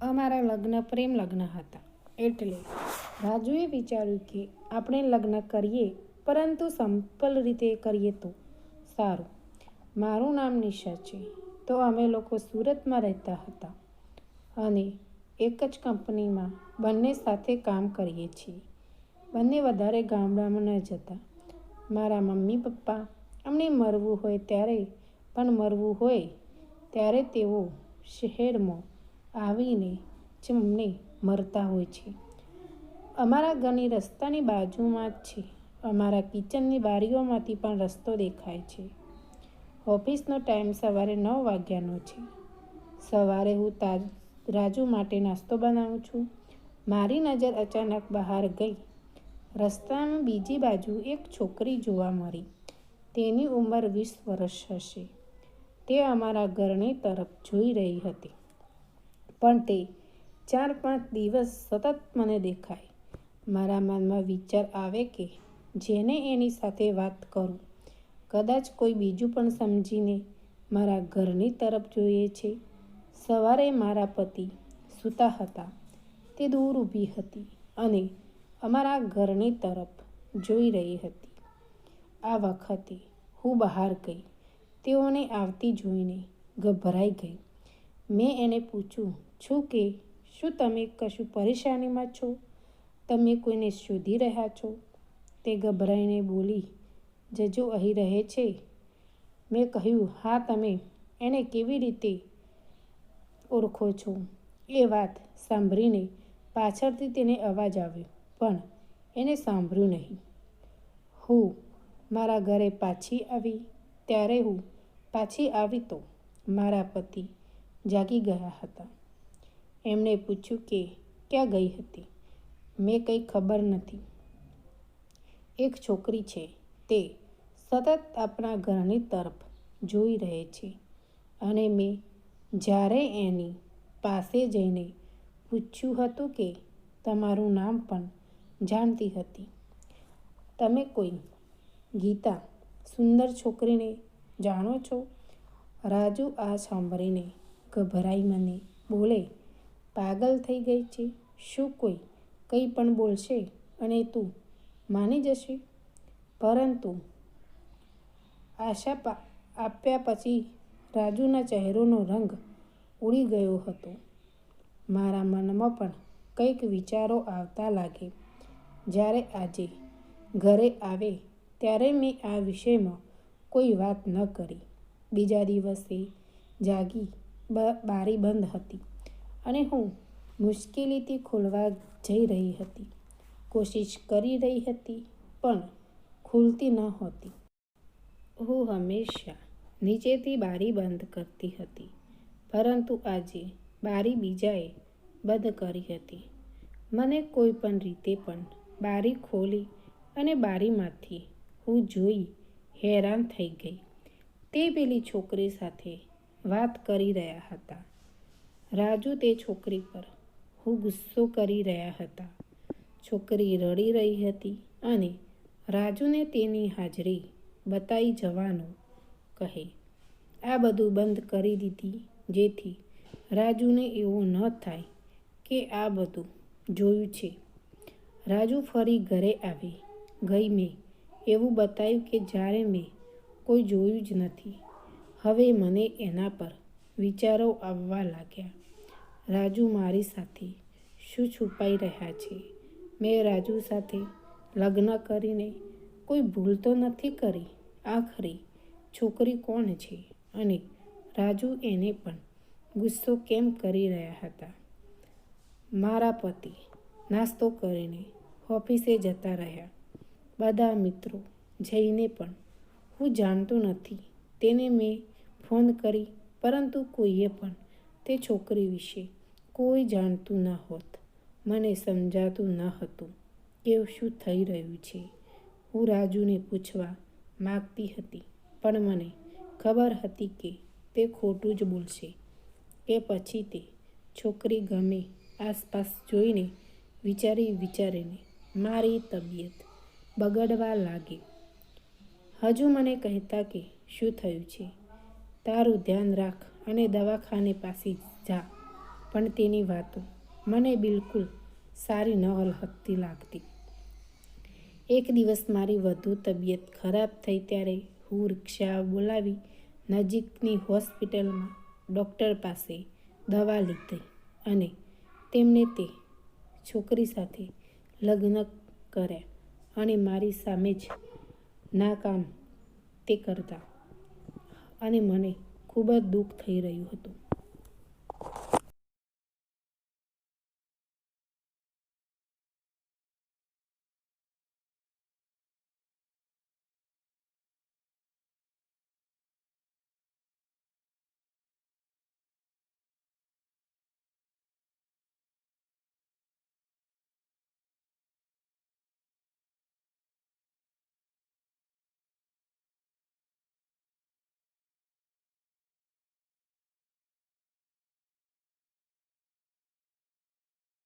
અમારા લગ્ન પ્રેમ લગ્ન હતા. એટલે રાજુએ વિચાર્યું કે આપણે લગ્ન કરીએ, પરંતુ સંપલ રીતે કરીએ તો સારું. મારું નામ નિશા છે. તો અમે લોકો સુરતમાં રહેતા હતા. અને એક જ કંપનીમાં બંને સાથે કામ કરીએ છીએ. બંને વધારે ગામડામાં ન જતા. મારા મમ્મી પપ્પા અમને મરવું હોય ત્યારે, પણ મરવું હોય ત્યારે તેઓ શહેરમાં આવીને જમને મરતા હોય છે. અમારા ઘરની રસ્તાની બાજુમાં જ છે. અમારા કિચનની બારીઓમાંથી પણ રસ્તો દેખાય છે. ઓફિસનો ટાઈમ સવારે નવ વાગ્યાનો છે. સવારે હું તાજ રાજુ માટે નાસ્તો બનાવું છું. મારી નજર અચાનક બહાર ગઈ. રસ્તામાં બીજી બાજુ એક છોકરી જોવા મળી. તેની ઉંમર વીસ વર્ષ હશે. તે અમારા ઘરની તરફ જોઈ રહી હતી. પણ તે ચાર પાંચ દિવસ સતત મને દેખાય. મારા મનમાં વિચાર આવે કે જેને એની સાથે વાત કરું, કદાચ કોઈ બીજું પણ સમજીને મારા ઘરની તરફ જોઈએ છે. સવારે મારા પતિ સૂતા હતા. તે દૂર ઊભી હતી અને અમારા ઘરની તરફ જોઈ રહી હતી. આ વખતે હું બહાર ગઈ. તેઓને આવતી જોઈને ગભરાઈ ગઈ. મેં એને પૂછ્યું છું કે? શું તમે કશું પરેશાનીમાં છો? તમે કોઈને શોધી રહ્યા છો? તે ગભરાઈને બોલી, જજો અહીં રહે છે. મેં કહ્યું, હા, તમે એને કેવી રીતે ઓળખો છો? એ વાત સાંભળીને પાછળથી તેને અવાજ આવ્યો, પણ એને સાંભળ્યું નહીં. હું મારા ઘરે પાછી આવી, ત્યારે હું પાછી આવી તો, મારા પતિ જાગી ગયા હતા. એમણે પૂછ્યું કે, ક્યાં ગઈ હતી? મેં કંઈ ખબર નથી. એક છોકરી છે, તે સતત આપણા ઘરની તરફ જોઈ રહે છે અને મેં જ્યારે એની પાસે જઈને પૂછ્યું હતું કે તમારું નામ પણ જાણતી હતી, તમે કોઈ ગીતા સુંદર છોકરીને જાણો છો? રાજુ આ સાંભળીને ગભરાઈ મને? બોલે, પાગલ થઈ ગઈ છે? શું કોઈ કંઈ પણ બોલશે? અને તું માની જશે? પરંતુ આશા આપ્યા પછી રાજુના ચહેરોનો રંગ ઉડી ગયો હતો. મારા મનમાં પણ કંઈક વિચારો આવતા લાગે. જ્યારે આજે ઘરે આવે, ત્યારે મેં આ વિષયમાં કોઈ વાત ન કરી. બીજા દિવસે જાગી બારી બંધ હતી અને હું મુશ્કેલીથી ખોલવા જઈ રહી હતી. કોશિશ કરી રહી હતી, પણ ખુલતી ન હતી. હું હંમેશા નીચેથી બારી બંધ કરતી હતી, પરંતુ આજે બારી બીજાએ બંધ કરી હતી. મને કોઈ પણ રીતે પણ બારી ખોલી અને બારીમાંથી હું જોઈ હેરાન થઈ ગઈ. તે પેલી છોકરી સાથે વાત કરી રહ્યા હતા. રાજુ તે છોકરી પર હું ગુસ્સો કરી રહ્યા હતા. છોકરી રડી રહી હતી અને રાજુને તેની હાજરી બતાવી જવાનું કહે. આ બધું બંધ કરી દીધી જેથી રાજુને એવું ન થાય કે આ બધું જોયું છે. રાજુ ફરી ઘરે આવી ગઈ મેં. એવું બતાવ્યું કે જ્યારે મેં કોઈ જોયું જ નથી. હવે મને એના પર વિચારો આવવા લાગ્યા. રાજુ મારી સાથે શું છુપાઈ રહ્યા છે? મેં રાજુ સાથે લગ્ન કરીને કોઈ ભૂલ તો નથી કરી? આખરી છોકરી કોણ છે? અને રાજુ એને પણ ગુસ્સો કેમ કરી રહ્યા હતા? મારા પતિ નાસ્તો કરીને ઓફિસે જતા રહ્યા. બધા મિત્રો જઈને પણ હું જાણતો નથી તેને મેં ફોન કરી, પરંતુ કોઈએ પણ તે છોકરી વિશે કોઈ જાણતું ન હોત. મને સમજાતું ન હતું કે શું થઈ રહ્યું છે. હું રાજુને પૂછવા માગતી હતી, પણ મને ખબર હતી કે તે ખોટું જ બોલશે, કે પછી તે છોકરી ગમે આસપાસ જોઈને વિચારી વિચારીને મારી તબિયત બગડવા લાગી. હજુ મને કહેતા કે, શું થયું છે? તારું ધ્યાન રાખ અને દવાખાને પાસે જા. પણ તેની વાતો મને બિલકુલ સારી ન હતી લાગતી. એક દિવસ મારી વધુ તબિયત ખરાબ થઈ ત્યારે હું રિક્ષા બોલાવી નજીકની હોસ્પિટલમાં ડૉક્ટર પાસે દવા લીધી અને તેમને તે છોકરી સાથે લગ્ન કર્યા અને મારી સામે જ ના કામ તે કરતા. અને મને ખૂબ જ દુઃખ થઈ રહ્યું હતું.